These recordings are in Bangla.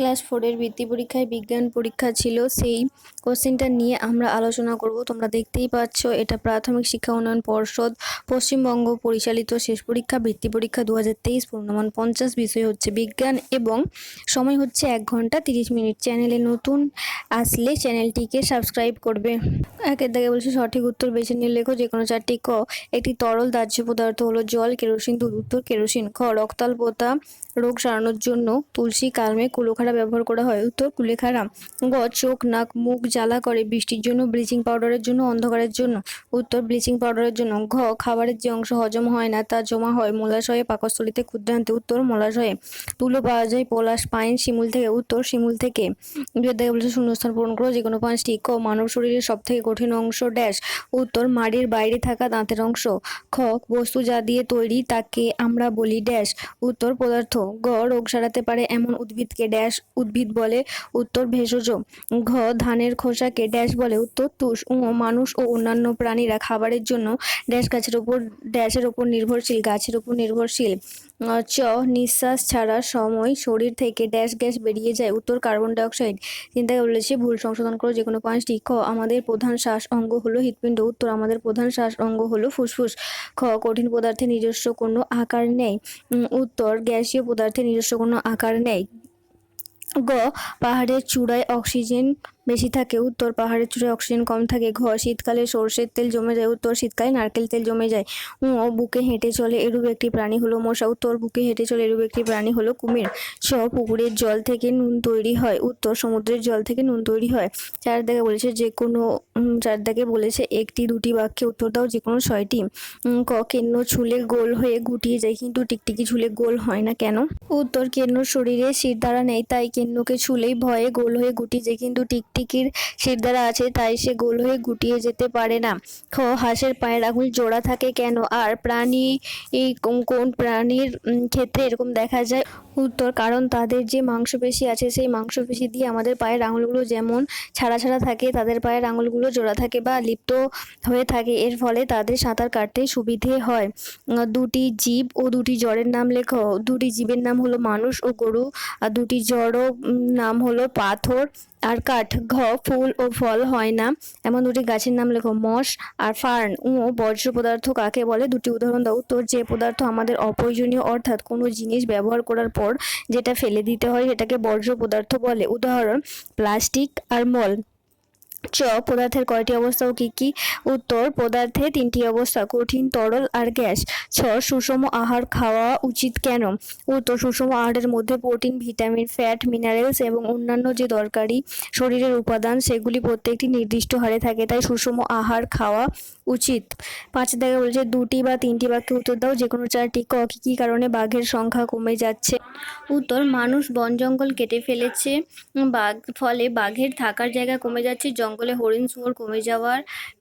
ক্লাস ফোরের বৃত্তি পরীক্ষায় বিজ্ঞান পরীক্ষা ছিল, সেই কোশ্চেনটা নিয়ে আমরা আলোচনা করব। তোমরা দেখতেই পাচ্ছ, এটা প্রাথমিক শিক্ষা উন্নয়ন পর্ষদ, পশ্চিমবঙ্গ পরিচালিত শেষ পরীক্ষা, বৃত্তি পরীক্ষা দু হাজার তেইশ, পূর্ণমান পঞ্চাশ, বিষয় হচ্ছে বিজ্ঞান এবং সময় হচ্ছে এক ঘণ্টা তিরিশ মিনিট। চ্যানেলে নতুন আসলে চ্যানেলটিকে সাবস্ক্রাইব করবে। একের দাগে বলছে, সঠিক উত্তর বেছে নিয়ে লেখো, যে কোনো চারটি ক, একটি তরল দাহ্য পদার্থ হলো জল, কেরোসিন, দুধ উত্তর, কেরোসিন, খ, রক্তাল্পতা, রোগ সারানোর জন্য তুলসী, কালমে, কুলোখাড়া ব্যবহার করা হয়। উত্তর কুলেখাড়া গ, চোখ, নাক, মুখ জ্বালা করে বৃষ্টির জন্য, ব্লিচিং পাউডারের জন্য, অন্ধকারের জন্য। উত্তর, ব্লিচিং পাউডারের জন্য। ঘ, খাবারের যে অংশ হজম হয় না তা জমা হয় মলাশয়ে, পাকস্থলিতে, ক্ষুদ্রান্তে। উত্তর, মলাশয়ে। তুলো পাওয়া যায় পলাশ, পাইন, শিমুল থেকে। উত্তর, শিমুল থেকে। থেকে বলেছে শূন্যস্থান পূরণ করো যে কোনো পাঁচটি। ক, মানব শরীরের সব থেকে কঠিন অংশ ড্যাশ। উত্তর, মাড়ির বাইরে থাকা দাঁতের অংশ। খ, বস্তু যা দিয়ে তৈরি তাকে আমরা বলি ড্যাশ। উত্তর, পদার্থ। গ, রোগ সারাতে পারে এমন উদ্ভিদকে ড্যাশ উদ্ভিদ বলে উত্তর ভেষজ। ঘ, ধানের খোসাকে ড্যাশ বলে উত্তর তুষ মানুষ ও অন্যান্য প্রাণীরা খাবারের জন্য ড্যাশ গাছের ওপর, ড্যাশের ওপর নির্ভরশীল, গাছের ওপর নির্ভরশীল। চ, নিঃশ্বাস ছাড়া সময় শরীর থেকে ড্যাশ গ্যাস বেরিয়ে যায়, উত্তর কার্বন ডাইঅক্সাইড চিন্তাকে বলেছে, ভুল সংশোধন করো যে কোনো পাঁচটি। খ, আমাদের প্রধান শ্বাস অঙ্গ হলো হৃৎপিণ্ড, উত্তর, আমাদের প্রধান শ্বাস অঙ্গ হলো ফুসফুস। খ, কঠিন পদার্থে নিজস্ব কোনো আকার নেই। উত্তর, গ্যাসীয় পদার্থে নিজস্ব কোনো আকার নেই। গ পাহাড়ের চূড়ায় অক্সিজেন বেশি থাকে। উত্তর পাহাড়ের চূড়ায় অক্সিজেন কম থাকে। ঘ শীতকালে সর্ষের তেল জমে যায়। উত্তর শীতকালে নারকেল তেল জমে যায়। ও বুকে হেঁটে চলে এরূপ একটি প্রাণী হলো মশা। উত্তর বুকে হেঁটে চলে এরূপ একটি প্রাণী হলো কুমির। ছ পুকুরের জল থেকে নুন তৈরি হয়। উত্তর সমুদ্রের জল থেকে নুন তৈরি হয়। চার দাগে বলেছে যে কোনো উম, চার দাগে বলেছে একটি দুটি বাক্যে উত্তর দাও যে কোনো ছয়টি। ক কেন্ন ছুলে গোল হয়ে গুটিয়ে যায় কিন্তু টিকটিকি ছুলে গোল হয় না কেন? উত্তর কেন্নর শরীরে শির দ্বারা নেই তাই কেন্নকে ছুলেই ভয়ে গোল হয়ে গুটিয়ে যায় কিন্তু টিকটিকির শির দ্বারা আছে, তাই সে গোল হয়ে গুটিয়ে যেতে পারে না। খ, হাঁসের পায়ের আঙুল জোড়া থাকে কেন? আর প্রাণী কোন প্রাণীর ক্ষেত্রে এরকম দেখা যায়? উত্তর কারণ তাদের যে মাংসপেশি আছে সেই মাংসপেশি দিয়ে আমাদের পায়ের আঙুলগুলো যেমন ছাড়া ছাড়া থাকে তাদের পায়ের আঙুলগুলো জোড়া থাকে বা লিপ্ত হয়ে থাকে। এর ফলে তাদের সাঁতার কাটতে সুবিধে হয়। দুটি জীব ও দুটি জড়ের নাম লেখো। দুটি জীবের নাম হলো মানুষ ও গরু আর দুটি জড় উম, নাম হলো পাথর আর কাঠ। ঘ ফুল ও ফল হয় না। এমন দুটি গাছের নাম লেখো। মশ আর ফার্ন। ও বর্জ্য পদার্থ কাকে বলে? দুটি উদাহরণ দাও। উত্তর যে পদার্থ আমাদের অপ্রয়োজনীয় অর্থাৎ কোনো জিনিস ব্যবহার করার পর যেটা ফেলে দিতে হয় সেটাকে বর্জ্য পদার্থ বলে। উদাহরণ প্লাস্টিক আর মল। চ, পদার্থের কয়টি অবস্থা ও কি কি? উত্তর, পদার্থে তিনটি অবস্থা, কঠিন, তরল আর গ্যাস। ছ, সুষম আহার খাওয়া উচিত কেন? উত্তর, সুষম আহারের মধ্যে প্রোটিন, ভিটামিন, ফ্যাট, মিনারেলস এবং অন্যান্য যে দরকারি শরীরের উপাদান, সেগুলি প্রত্যেকটি নির্দিষ্ট হারে থাকে, তাই সুষম আহার খাওয়া উচিত। পাঁচ দেখা বলেছে, দুটি বা তিনটি বাক্যে উত্তর দাও যে কোনো চারটি ক, কি কি কারণে বাঘের সংখ্যা কমে যাচ্ছে? উত্তর, মানুষ বন জঙ্গল কেটে ফেলেছে, বাঘ, ফলে বাঘের থাকার জায়গা কমে যাচ্ছে, জঙ্গলে হরিণ শুয়োর কমে যাওয়ার,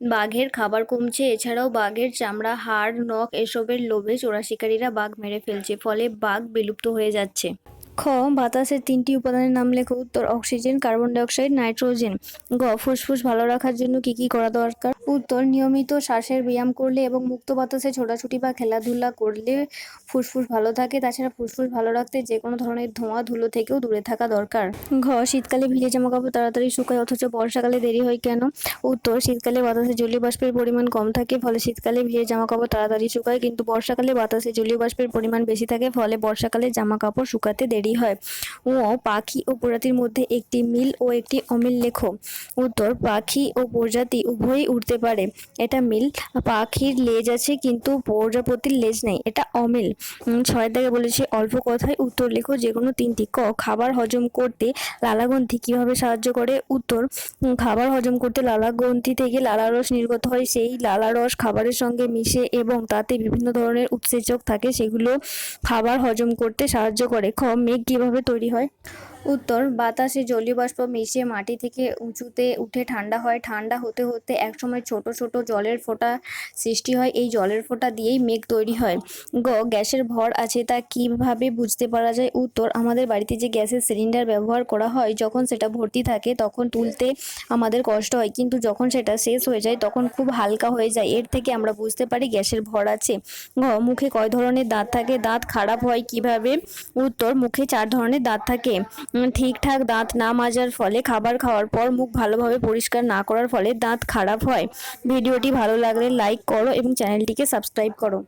বাঘের খাবার কমছে। এছাড়াও বাঘের চামড়া, হাড়, নখ এসবের লোভে চোরা শিকারীরা বাঘ মেরে ফেলছে, ফলে বাঘ বিলুপ্ত হয়ে যাচ্ছে। খ বাতাসের তিনটি উপাদানের নাম লেখো উত্তর অক্সিজেন, কার্বন ডাইঅক্সাইড, নাইট্রোজেন। গ, ফুসফুস ভালো রাখার জন্য কি কি করা দরকার? উত্তর, নিয়মিত শ্বাসের ব্যায়াম করলে এবং মুক্ত বাতাসে ছোটাছুটি বা খেলাধুলা করলে ফুসফুস ভালো থাকে। তাছাড়া ফুসফুস ভালো রাখতে যে কোনো ধরনের ধোঁয়া ধুলো থেকেও দূরে থাকা দরকার। ঘ, শীতকালে ভিজে জামা কাপড় তাড়াতাড়ি শুকায়, অথচ বর্ষাকালে দেরি হয় কেন? উত্তর, শীতকালে বাতাসে জলীয় বাষ্পের পরিমাণ কম থাকে, ফলে শীতকালে ভিজে জামা কাপড় তাড়াতাড়ি শুকায়, কিন্তু বর্ষাকালে বাতাসে জলীয় বাষ্পের পরিমাণ বেশি থাকে, ফলে বর্ষাকালে জামা কাপড় শুকাতে দেরি হয়। ও পাখি ও প্রজাতির মধ্যে একটি মিল ও একটি অমিল লেখো। উত্তর, পাখি ও প্রজাতি উভয়ই উঠতে পারে। এটা মিল, পাখির লেজ আছে কিন্তু প্রজাপতির লেজ নেই, এটা অমিল। ছয় দাগে বলেছে, অল্প কথায় উত্তর লেখো যে কোনো তিনটি। ক, খাবার হজম করতে লালাগ্রন্থি কীভাবে সাহায্য করে? উত্তর খাবার হজম করতে লালাগ্রন্থি থেকে লালারস নির্গত হয়। সেই লালারস খাবারের সঙ্গে মিশে এবং তাতে বিভিন্ন ধরনের উৎসেচক থাকে, সেগুলো খাবার হজম করতে সাহায্য করে। খ মেঘ কীভাবে তৈরি হয়? উত্তর, বাতাসে জলীয়বাষ্প মিশে মাটি থেকে উঁচুতে উঠে ঠান্ডা হয়। ঠান্ডা হতে হতে একসময় ছোট ছোট জলের ফোঁটা সৃষ্টি হয়। এই জলের ফোঁটা দিয়েই মেঘ তৈরি হয়। গ, গ্যাসের ভর আছে তা কীভাবে বুঝতে পারা যায়? উত্তর, আমাদের বাড়িতে যে গ্যাসের সিলিন্ডার ব্যবহার করা হয়, যখন সেটা ভর্তি থাকে তখন তুলতে আমাদের কষ্ট হয়। কিন্তু যখন সেটা শেষ হয়ে যায় তখন খুব হালকা হয়ে যায়। এর থেকে আমরা বুঝতে পারি গ্যাসের ভর আছে। গ, মুখে কয় ধরনের দাঁত থাকে? দাঁত খারাপ হয় কীভাবে? উত্তর, মুখে চার ধরনের দাঁত থাকে। ঠিকঠাক দাঁত না মাজার ফলে খাবার খাওয়ার পর মুখ ভালোভাবে পরিষ্কার না করার ফলে দাঁত খারাপ হয়। ভিডিওটি ভালো লাগলে লাইক করো এবং চ্যানেলটিকে সাবস্ক্রাইব করো।